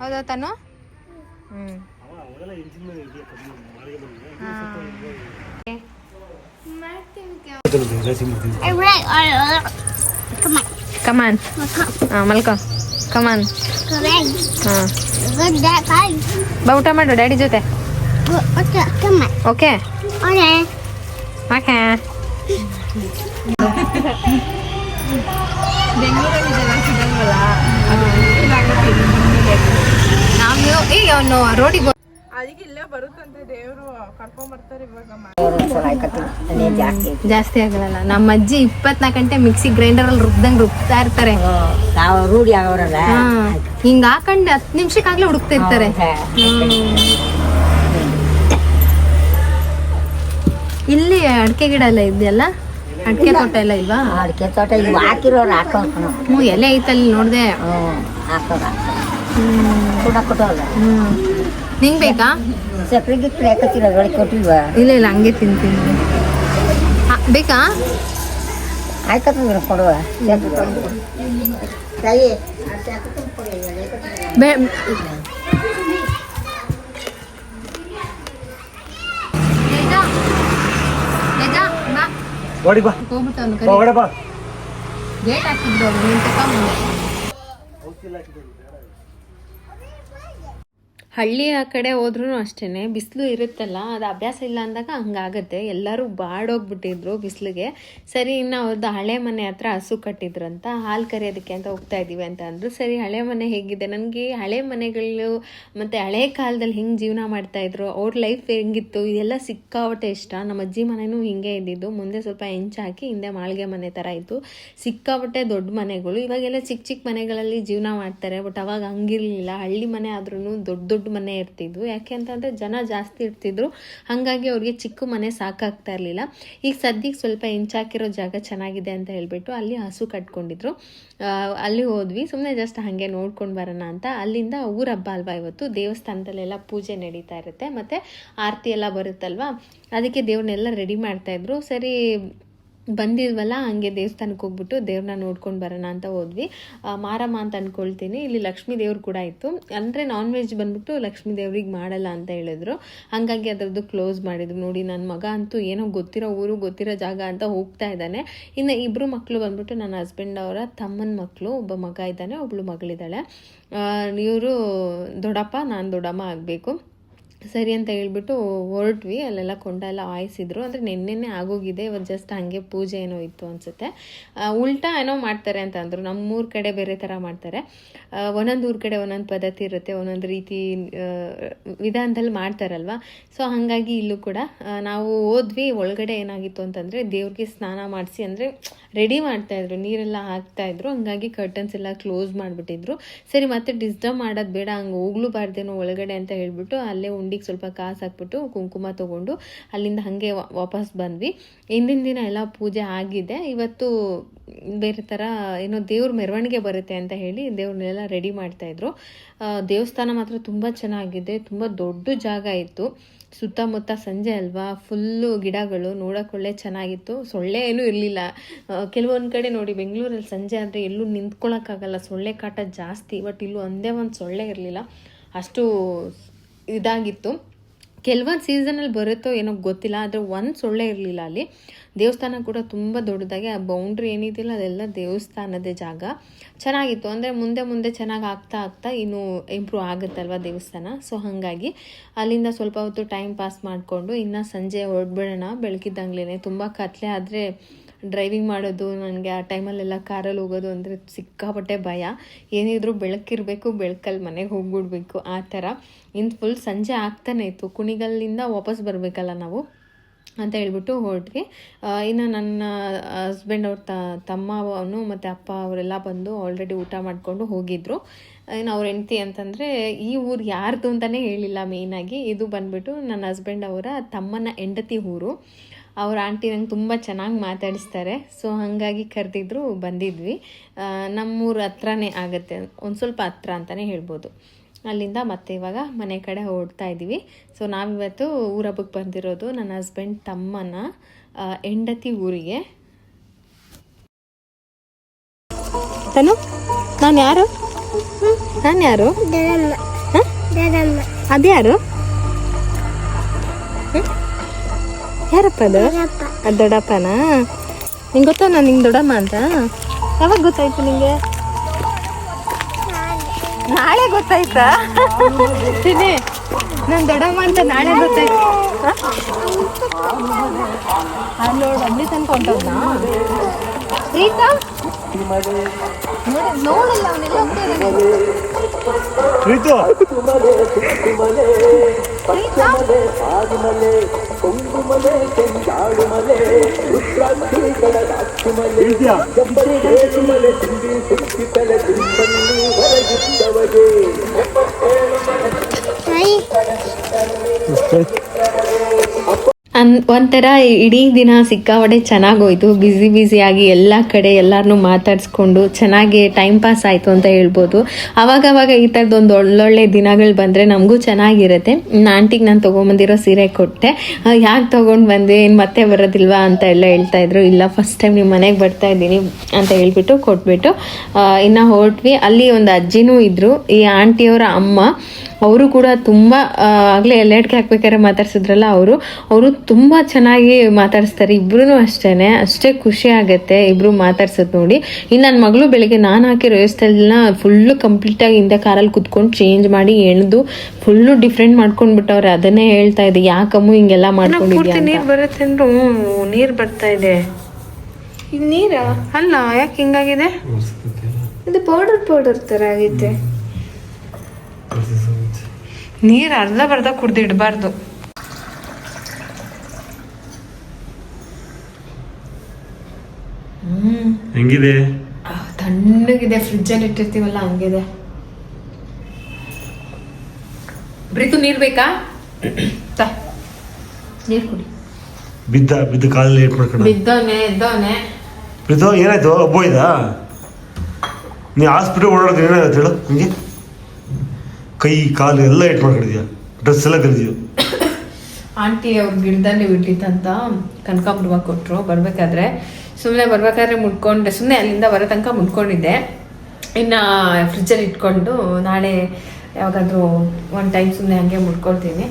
ಹೌದಾ ತಾನು? ಹ್ಮ್. ಕಮಾನ್ ಹಾ ಮಲ್ಕೋ ಕಮಾನ್ ಹಾ ಬಾ ಊಟ ಮಾಡು ಡ್ಯಾಡಿ ಜೊತೆ. ಓಕೆ ಓಕೆ ನಾವು ಈಗ ಅವನು ರೋಡಿಗೆ ಜಾಸ್ತಿ ಆಗಲ್ಲ. ನಮ್ಮ ಅಜ್ಜಿ ಇಪ್ಪತ್ನಾಲ್ಕು ಗಂಟೆ ಮಿಕ್ಸಿ ಗ್ರೈಂಡರ್ ಅಲ್ಲಿ ರುಬ್ದಂಗ್ ರುಬ್ತಾ ಇರ್ತಾರೆ. ನಾವು ರೂಢಿ ಆಗೋರಲ್ಲ? ಹಾ. ಹಿಂಗ್ ಹಾಕೊಂಡ್ ಹತ್ತು ನಿಮಿಷಕ್ಕಾಗ್ಲೇ ಹುಡುಕ್ತಾ ಇರ್ತಾರೆ. ಇಲ್ಲಿ ಅಡಿಕೆ ಗಿಡ ಎಲ್ಲ ಇದೆಯಲ್ಲ? ಅಡಿಕೆ ತೋಟ ಎಲ್ಲ ಇಲ್ವಾ? ಅಡಿಕೆ ತೋಟ ಇಲ್ಲಿ ಹಾಕಿರೋರು ಹಾಕೋ ಹ್ಞೂ ಎಲೆ ಐತಲ್ಲಿ ನೋಡ್ದೆ. ಹ್ಞೂ ಹಾಕೋರು ಕೂಡ ಕೊಟ್ಟೋಲ್ಲ ಹ್ಮ್. ನಿಂಗ್ ಬೇಕಾ? ಸಪ್ರೆ ಗಿಪ್ರೆ ಹಾಕತ್ತಿರ ಒಳಗೆ ಕೊಟ್ಟಿಲ್ವ? ಇಲ್ಲ ಇಲ್ಲ ಹಂಗೆ ತಿಂತೀನಿ. ಆ, ಬೇಕಾ? ಆಯ್ತಂದ್ರೆ ಕೊಡುವ. ತಾಯಿ ಬೇ ಲೇಜಾ, ಲೇಜಾ, ಬಾ. ನೋಡಿ ಬಾ. ಹೋಗ್ಬಿಟ್ಟು ಅವ್ನು ಬಾ ಕರಿ ಹೊಡೆ ಬಾ. ಗೇಟ್ ಹಾಕಿದ್ರು ಅವ್ನು ನೀನ್ ತಕೊಂಬಂದೆ ಹಳ್ಳಿ ಆ ಕಡೆ ಹೋದ್ರೂ ಅಷ್ಟೇ ಬಿಸಿಲು ಇರುತ್ತಲ್ಲ, ಅದು ಅಭ್ಯಾಸ ಇಲ್ಲ ಅಂದಾಗ ಹಂಗಾಗತ್ತೆ. ಎಲ್ಲರೂ ಬಾಡೋಗ್ಬಿಟ್ಟಿದ್ರು ಬಿಸಿಲಿಗೆ. ಸರಿ, ಇನ್ನು ಅವ್ರದ್ದು ಹಳೆ ಮನೆ ಹತ್ರ ಹಸು ಕಟ್ಟಿದ್ರಂತ ಹಾಲು ಕರೆಯೋದಕ್ಕೆ ಅಂತ ಹೋಗ್ತಾ ಇದ್ದೀವಿ ಅಂತ ಅಂದರು. ಸರಿ, ಹಳೆ ಮನೆ ಹೇಗಿದೆ? ನನಗೆ ಹಳೆ ಮನೆಗಳು ಮತ್ತು ಹಳೆ ಕಾಲದಲ್ಲಿ ಹಿಂಗೆ ಜೀವನ ಮಾಡ್ತಾಯಿದ್ರು ಅವ್ರ ಲೈಫ್ ಹೆಂಗಿತ್ತು? ಇದೆಲ್ಲ ಸಿಕ್ಕಾಪಟ್ಟೆ ಇಷ್ಟ. ನಮ್ಮ ಅಜ್ಜಿ ಮನೆಯೂ ಹಿಂಗೆ ಇದ್ದಿದ್ದು. ಮುಂದೆ ಸ್ವಲ್ಪ ಹೆಂಚು ಹಾಕಿ, ಹಿಂದೆ ಮಾಳಿಗೆ ಮನೆ ಥರ ಇತ್ತು. ಸಿಕ್ಕಾಪಟ್ಟೆ ದೊಡ್ಡ ಮನೆಗಳು. ಇವಾಗೆಲ್ಲ ಚಿಕ್ಕ ಚಿಕ್ಕ ಮನೆಗಳಲ್ಲಿ ಜೀವನ ಮಾಡ್ತಾರೆ, ಬಟ್ ಅವಾಗ ಹಂಗಿರಲಿಲ್ಲ. ಹಳ್ಳಿ ಮನೆ ಆದ್ರೂ ದೊಡ್ಡ ದೊಡ್ಡ ಮನೆ ಇರ್ತಿದ್ವು. ಯಾಕೆ ಅಂತಂದರೆ ಜನ ಜಾಸ್ತಿ ಇರ್ತಿದ್ರು. ಹಾಗಾಗಿ ಅವ್ರಿಗೆ ಚಿಕ್ಕ ಮನೆ ಸಾಕಾಗ್ತಾ ಇರಲಿಲ್ಲ. ಈಗ ಸದ್ಯಕ್ಕೆ ಸ್ವಲ್ಪ ಹೆಂಚಾಕಿರೋ ಜಾಗ ಚೆನ್ನಾಗಿದೆ ಅಂತ ಹೇಳಿಬಿಟ್ಟು ಅಲ್ಲಿ ಹಸು ಕಟ್ಕೊಂಡಿದ್ರು. ಅಲ್ಲಿ ಹೋದ್ವಿ. ಸುಮ್ಮನೆ ಜಸ್ಟ್ ಹಾಗೆ ನೋಡ್ಕೊಂಡು ಬರೋಣ ಅಂತ. ಅಲ್ಲಿಂದ ಊರ ಹಬ್ಬ ಅಲ್ವಾ ಇವತ್ತು? ದೇವಸ್ಥಾನದಲ್ಲೆಲ್ಲ ಪೂಜೆ ನಡೀತಾ ಇರುತ್ತೆ. ಮತ್ತು ಆರತಿ ಎಲ್ಲ ಬರುತ್ತಲ್ವಾ? ಅದಕ್ಕೆ ದೇವ್ರನ್ನೆಲ್ಲ ರೆಡಿ ಮಾಡ್ತಾಯಿದ್ರು ಸರಿ ಬಂದಿದ್ವಲ್ಲ, ಹಂಗೆ ದೇವಸ್ಥಾನಕ್ಕೆ ಹೋಗ್ಬಿಟ್ಟು ದೇವ್ರನ್ನ ನೋಡ್ಕೊಂಡು ಬರೋಣ ಅಂತ ಹೋದ್ವಿ. ಮಾರಮ್ಮ ಅಂತ ಅಂದ್ಕೊಳ್ತೀನಿ ಇಲ್ಲಿ ಲಕ್ಷ್ಮೀ ದೇವ್ರು ಕೂಡ ಇತ್ತು. ಅಂದರೆ ನಾನ್ ವೆಜ್ ಬಂದ್ಬಿಟ್ಟು ಲಕ್ಷ್ಮೀ ದೇವ್ರಿಗೆ ಮಾಡಲ್ಲ ಅಂತ ಹೇಳಿದ್ರು. ಹಾಗಾಗಿ ಅದರದ್ದು ಕ್ಲೋಸ್ ಮಾಡಿದ್ರು. ನೋಡಿ ನನ್ನ ಮಗ ಅಂತೂ ಏನೋ ಗೊತ್ತಿರೋ ಊರು, ಗೊತ್ತಿರೋ ಜಾಗ ಅಂತ ಹೋಗ್ತಾ ಇದ್ದಾನೆ. ಇನ್ನು ಇಬ್ಬರು ಮಕ್ಕಳು ಬಂದ್ಬಿಟ್ಟು ನನ್ನ ಹಸ್ಬೆಂಡ್ ಅವರ ತಮ್ಮನ ಮಕ್ಕಳು ಒಬ್ಬ ಮಗ ಇದ್ದಾನೆ ಒಬ್ಬಳು ಮಗಳಿದ್ದಾಳೆ. ಇವರು ದೊಡ್ಡಪ್ಪ, ನಾನು ದೊಡ್ಡಮ್ಮ ಆಗಬೇಕು. ಸರಿ ಅಂತ ಹೇಳ್ಬಿಟ್ಟು ಹೊರಟ್ವಿ, ಅಲ್ಲೆಲ್ಲ ಕೊಂಡ ಎಲ್ಲ ಆಯಿಸಿದ್ರು ಅಂದರೆ ನಿನ್ನೆನೇ ಆಗೋಗಿದೆ ಇವತ್ತು ಜಸ್ಟ್ ಹಾಗೆ ಪೂಜೆ ಏನೋ ಇತ್ತು ಅನಿಸುತ್ತೆ. ಉಲ್ಟಾ ಏನೋ ಮಾಡ್ತಾರೆ ಅಂತ ಅಂದರು. ನಮ್ಮೂರ ಕಡೆ ಬೇರೆ ಥರ ಮಾಡ್ತಾರೆ. ಒಂದೊಂದು ಊರ ಕಡೆ ಒಂದೊಂದು ಪದ್ಧತಿ ಇರುತ್ತೆ, ಒಂದೊಂದು ರೀತಿ ವಿಧಾನದಲ್ಲಿ ಮಾಡ್ತಾರಲ್ವ? ಸೊ ಹಾಗಾಗಿ ಇಲ್ಲೂ ಕೂಡ ನಾವು ಹೋದ್ವಿ. ಒಳಗಡೆ ಏನಾಗಿತ್ತು ಅಂತಂದರೆ ದೇವ್ರಿಗೆ ಸ್ನಾನ ಮಾಡಿಸಿ, ಅಂದರೆ ರೆಡಿ ಮಾಡ್ತಾಯಿದ್ರು ನೀರೆಲ್ಲ ಹಾಕ್ತಾಯಿದ್ರು ಹಂಗಾಗಿ ಕರ್ಟನ್ಸ್ ಎಲ್ಲ ಕ್ಲೋಸ್ ಮಾಡಿಬಿಟ್ಟಿದ್ರು. ಸರಿ, ಮತ್ತೆ ಡಿಸ್ಟರ್ಬ್ ಮಾಡೋದು ಬೇಡ, ಹಂಗೆ ಹೋಗ್ಲೂಬಾರ್ದೇನೋ ಒಳಗಡೆ ಅಂತ ಹೇಳ್ಬಿಟ್ಟು ಅಲ್ಲೇ ಉಂಡಿಗೆ ಸ್ವಲ್ಪ ಕಾಸು ಹಾಕ್ಬಿಟ್ಟು ಕುಂಕುಮ ತೊಗೊಂಡು ಅಲ್ಲಿಂದ ಹಾಗೆ ವಾಪಸ್ ಬಂದ್ವಿ. ಹಿಂದಿನ ದಿನ ಎಲ್ಲ ಪೂಜೆ ಆಗಿದೆ. ಇವತ್ತು ಬೇರೆ ಥರ ಏನೋ ದೇವ್ರ ಮೆರವಣಿಗೆ ಬರುತ್ತೆ ಅಂತ ಹೇಳಿ ದೇವ್ರನ್ನೆಲ್ಲ ರೆಡಿ ಮಾಡ್ತಾಯಿದ್ರು ದೇವಸ್ಥಾನ ಮಾತ್ರ ತುಂಬ ಚೆನ್ನಾಗಿದೆ. ತುಂಬ ದೊಡ್ಡ ಜಾಗ ಇತ್ತು. ಸುತ್ತಮುತ್ತ ಸಂಜೆ ಅಲ್ವಾ? ಫುಲ್ಲು ಗಿಡಗಳು ನೋಡೋಕ್ಕೊಳ್ಳೆ ಚೆನ್ನಾಗಿತ್ತು. ಸೊಳ್ಳೆ ಏನೂ ಇರಲಿಲ್ಲ. ಕೆಲವೊಂದು ಕಡೆ ನೋಡಿ ಬೆಂಗಳೂರಲ್ಲಿ ಸಂಜೆ ಆದರೆ ಎಲ್ಲೂ ನಿಂತ್ಕೊಳ್ಳೋಕ್ಕಾಗಲ್ಲ ಸೊಳ್ಳೆ ಕಾಟ ಜಾಸ್ತಿ. ಬಟ್ ಇಲ್ಲೂ ಒಂದೇ ಒಂದು ಸೊಳ್ಳೆ ಇರಲಿಲ್ಲ. ಅಷ್ಟು ಇದಾಗಿತ್ತು. ಕೆಲವೊಂದು ಸೀಸನಲ್ಲಿ ಬರುತ್ತೋ ಏನೋ ಗೊತ್ತಿಲ್ಲ, ಆದರೆ ಒಂದು ಸೊಳ್ಳೆ ಇರಲಿಲ್ಲ ಅಲ್ಲಿ. ದೇವಸ್ಥಾನ ಕೂಡ ತುಂಬ ದೊಡ್ಡದಾಗಿ, ಆ ಬೌಂಡ್ರಿ ಏನಿದೆಯಲ್ಲ, ಅದೆಲ್ಲ ದೇವಸ್ಥಾನದ ಜಾಗ. ಚೆನ್ನಾಗಿತ್ತು. ಅಂದರೆ ಮುಂದೆ ಮುಂದೆ ಚೆನ್ನಾಗಿ ಆಗ್ತಾ ಆಗ್ತಾ ಇನ್ನೂ ಇಂಪ್ರೂವ್ ಆಗುತ್ತಲ್ವ ದೇವಸ್ಥಾನ? ಸೊ ಹಾಗಾಗಿ ಅಲ್ಲಿಂದ ಸ್ವಲ್ಪ ಹೊತ್ತು ಟೈಮ್ ಪಾಸ್ ಮಾಡಿಕೊಂಡು, ಇನ್ನು ಸಂಜೆ ಹೊರಡ್ಬಿಡೋಣ. ಬೆಳಕಿದ್ದಂಗ್ಲೇ ತುಂಬ ಕತ್ಲೆ ಆದರೆ ಡ್ರೈವಿಂಗ್ ಮಾಡೋದು, ನನಗೆ ಆ ಟೈಮಲ್ಲೆಲ್ಲ ಕಾರಲ್ಲಿ ಹೋಗೋದು ಅಂದರೆ ಸಿಕ್ಕಾಪಟ್ಟೆ ಭಯ. ಏನಿದ್ರೂ ಬೆಳಕಿರಬೇಕು ಬೆಳಕಲ್ಲಿ ಮನೆಗೆ ಹೋಗ್ಬಿಡ್ಬೇಕು, ಆ ಥರ. ಇನ್ನು ಫುಲ್ ಸಂಜೆ ಆಗ್ತಾನೆ ಇತ್ತು. ಕುಣಿಗಲ್ಲಿಂದ ವಾಪಸ್ ಬರಬೇಕಲ್ಲ ನಾವು? ಅಂತ ಹೇಳ್ಬಿಟ್ಟು ಹೊರಟ್ವಿ ಇನ್ನು ನನ್ನ ಹಸ್ಬೆಂಡ್ ಅವ್ರ ತಮ್ಮ ಅವನು ಮತ್ತು ಅಪ್ಪ ಅವರೆಲ್ಲ ಬಂದು ಆಲ್ರೆಡಿ ಊಟ ಮಾಡಿಕೊಂಡು ಹೋಗಿದ್ರು. ಇನ್ನು ಅವ್ರ ಹೆಂಡ್ತಿ ಅಂತಂದರೆ, ಈ ಊರು ಯಾರ್ದು ಅಂತಲೇ ಹೇಳಿಲ್ಲ ಮೇಯ್ನಾಗಿ ಇದು ಬಂದ್ಬಿಟ್ಟು ನನ್ನ ಹಸ್ಬೆಂಡ್ ಅವರ ತಮ್ಮನ ಹೆಂಡತಿ ಊರು. ಅವ್ರ ಆಂಟಿ ನಂಗೆ ತುಂಬ ಚೆನ್ನಾಗಿ ಮಾತಾಡಿಸ್ತಾರೆ. ಸೊ ಹಾಗಾಗಿ ಕರೆದಿದ್ರು ಬಂದಿದ್ವಿ. ನಮ್ಮೂರ ಹತ್ರನೇ ಆಗುತ್ತೆ. ಒಂದು ಸ್ವಲ್ಪ ಹತ್ರ ಅಂತಲೇ ಹೇಳ್ಬೋದು. ಅಲ್ಲಿಂದ ಮತ್ತೆ ಇವಾಗ ಮನೆ ಕಡೆ ಹೊರಡ್ತಾ ಇದ್ದೀವಿ. ಸೊ ನಾವಿವತ್ತು ಊರ ಹಬ್ಬಕ್ಕೆ ಬಂದಿರೋದು ನನ್ನ ಹಸ್ಬೆಂಡ್ ತಮ್ಮನ ಹೆಂಡತಿ ಊರಿಗೆ. ತನು? ನಾನು ಯಾರು? ನಾನು ಯಾರು? ಅದ್ಯಾರು? ಯಾರಪ್ಪ? ಅದು ಅದು ದೊಡ್ಡಪ್ಪನಾ? ನಿಂಗೆ ಗೊತ್ತಾ ನಾನು ನಿಂಗೆ ದೊಡ್ಡಮ್ಮ ಅಂತ? ಯಾವಾಗ ಗೊತ್ತಾಯ್ತು ನಿಂಗೆ? ನಾಳೆ ಗೊತ್ತಾಯ್ತಾ? ತಿನ್ನಿ. ನಾನು ದೊಡ್ಡಮ್ಮ ಅಂತ ನಾಳೆ ಗೊತ್ತಾಯ್ತು. ಅಲ್ಲಿ ನೋಡು ಅಲ್ಲಿ ತನಕ ಪ್ರೀತಾ ನೋಡಿ ನೋಡಲ್ಲ ಅವನೆಲ್ಲ பத்துமலே ஆதிமலே கொங்குமலே செஞ்சாடுமலே ருத்ராட்சிகள ராட்சுமலே ஜம்பரி தேசுமலே சிந்தி சிந்தி தல திருப்பள்ளி வரகித்தவகே அப்ப ಒಂಥರ ಇಡೀ ದಿನ ಸಿಕ್ಕಾಪಟ್ಟೆ ಚೆನ್ನಾಗೋಯ್ತು. ಬ್ಯುಸಿ ಬ್ಯುಸಿಯಾಗಿ ಎಲ್ಲ ಕಡೆ ಎಲ್ಲರನ್ನೂ ಮಾತಾಡಿಸ್ಕೊಂಡು ಚೆನ್ನಾಗಿ ಟೈಮ್ ಪಾಸ್ ಆಯಿತು ಅಂತ ಹೇಳ್ಬೋದು. ಅವಾಗವಾಗ ಈ ಥರದ್ದು ಒಂದು ಒಳ್ಳೊಳ್ಳೆ ದಿನಗಳು ಬಂದರೆ ನಮಗೂ ಚೆನ್ನಾಗಿರುತ್ತೆ. ಆಂಟಿಗೆ ನಾನು ತೊಗೊಂಬಂದಿರೋ ಸೀರೆ ಕೊಟ್ಟೆ. ಯಾಕೆ ತೊಗೊಂಡು ಬಂದೆ, ಏನು ಮತ್ತೆ ಬರೋದಿಲ್ವಾ ಅಂತ ಎಲ್ಲ ಹೇಳ್ತಾ ಇದ್ರು. ಇಲ್ಲ ಫಸ್ಟ್ ಟೈಮ್ ನಿಮ್ಮ ಮನೆಗೆ ಬರ್ತಾ ಇದ್ದೀನಿ ಅಂತ ಹೇಳ್ಬಿಟ್ಟು ಕೊಟ್ಬಿಟ್ಟು ಇನ್ನು ಹೊರಟ್ವಿ. ಅಲ್ಲಿ ಒಂದು ಅಜ್ಜಿನೂ ಇದ್ದರು ಈ ಆಂಟಿಯವರ ಅಮ್ಮ ಅವರು ಕೂಡ ತುಂಬ ಆಗಲೇ ಎಲ್ಲೆಡ್ಗೆ ಹಾಕ್ಬೇಕಾದ್ರೆ ಮಾತಾಡ್ಸಿದ್ರಲ್ಲ ಅವರು. ಅವರು ತುಂಬ ಚೆನ್ನಾಗಿ ಮಾತಾಡಿಸ್ತಾರೆ. ಇಬ್ರು ಅಷ್ಟೇ ಅಷ್ಟೇ ಖುಷಿ ಆಗುತ್ತೆ ಇಬ್ರು ಮಾತಾಡ್ಸೋದು ನೋಡಿ. ಇನ್ನು ನನ್ನ ಮಗಳು ಬೆಳಿಗ್ಗೆ ನಾನು ಹಾಕಿರೋ ಹೇರ್ ಸ್ಟೈಲ್ನ ಫುಲ್ಲು ಕಂಪ್ಲೀಟಾಗಿ ಹಿಂದೆ ಕಾರಲ್ಲಿ ಕುತ್ಕೊಂಡು ಚೇಂಜ್ ಮಾಡಿ ಎಣ್ದು ಫುಲ್ಲು ಡಿಫ್ರೆಂಟ್ ಮಾಡ್ಕೊಂಡ್ಬಿಟ್ಟವ್ರೆ. ಅದನ್ನೇ ಹೇಳ್ತಾ ಇದೆ ಯಾಕಮ್ಮ ಹಿಂಗೆಲ್ಲ ಮಾಡ್ಕೊಂಡಿದ್ಯಾ ನೀರು ಬರುತ್ತೆ ಅಂದ್ರು. ನೀರು ಬರ್ತಾ ಇದೆ. ಇದು ನೀರ? ಅಲ್ಲ ಯಾಕೆ ಹಿಂಗಾಗಿದೆ? ಇದು ಪೌಡರ್ ಪೌಡರ್ ಥರ ಆಗೈತೆ. ನೀರು ಅರ್ಧ ಬರ್ಧ ಕುಡ್ದಿಡ್ಬಾರ್ದು ಹೆಂಗಿದೆ? ತಣ್ಣಗಿದೆ. ಫ್ರಿಜ್ಜಲ್ಲಿ ಇಟ್ಟಿರ್ತೀವಲ್ಲ ಹಂಗಿದೆ. ಬ್ರೀತು ನೀರು ಬೇಕಾ? ತಾ ನೀರು ಕುಡಿ. ಬಿದ್ದ ಬಿದ್ದ ಕಾಲಲ್ಲಿ ಏಟ್ ಮಾಡ್ಕೊಂಡು ಬಿದ್ದವನೆ ಎದ್ದವನೆ ಪ್ರೀತು ಏನಾಯ್ತು? ಅಬ್ಬೋ ಇದ ನೀ ಹಾಸ್ಪಿಟಲ್ ಓಡಾಡೋದು ಏನಾಗುತ್ತೆ ಹೇಳು ಹಂಗೆ? ಕೈ, ಕಾಲು ಎಲ್ಲ ಇಟ್ಕೊಂಡಿದ್ಯಾ ಡ್ರೆಸ್ ಎಲ್ಲ ಕರಿದೀಯ? ಆಂಟಿ ಅವ್ರ ಗಿಡದಲ್ಲಿ ಬಿಟ್ಟಿದ್ದಂತ ಕನಕಾಂಬರ ಕೊಟ್ಟರು ಬರಬೇಕಾದ್ರೆ. ಸುಮ್ಮನೆ ಬರ್ಬೇಕಾದ್ರೆ ಮುಡ್ಕೊಂಡೆ ಸುಮ್ಮನೆ ಅಲ್ಲಿಂದ ಬರೋ ತನಕ ಮುಟ್ಕೊಂಡಿದ್ದೆ. ಇನ್ನು ಫ್ರಿಜ್ಜಲ್ಲಿ ಇಟ್ಕೊಂಡು ನಾಳೆ ಯಾವಾಗಾದರೂ ಒನ್ ಟೈಮ್ ಸುಮ್ಮನೆ ಹಂಗೆ ಮುಟ್ಕೊಳ್ತೀನಿ.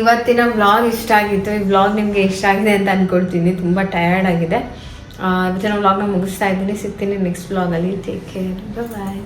ಇವತ್ತಿನ ವ್ಲಾಗ್ ಇಷ್ಟ ಆಗಿತ್ತು. ಈ ವ್ಲಾಗ್ ನಿಮಗೆ ಇಷ್ಟ ಆಗಿದೆ ಅಂತ ಅಂದ್ಕೊಳ್ತೀನಿ ತುಂಬ ಟಯರ್ಡ್ ಆಗಿದೆ. ಇವತ್ತಿನ ವ್ಲಾಗ್ನ ಮುಗಿಸ್ತಾ ಇದ್ದೀನಿ. ಸಿಗ್ತೀನಿ ನೆಕ್ಸ್ಟ್ ವ್ಲಾಗಲ್ಲಿ ಟೇಕ್ ಕೇರ್ ಬಾಯ್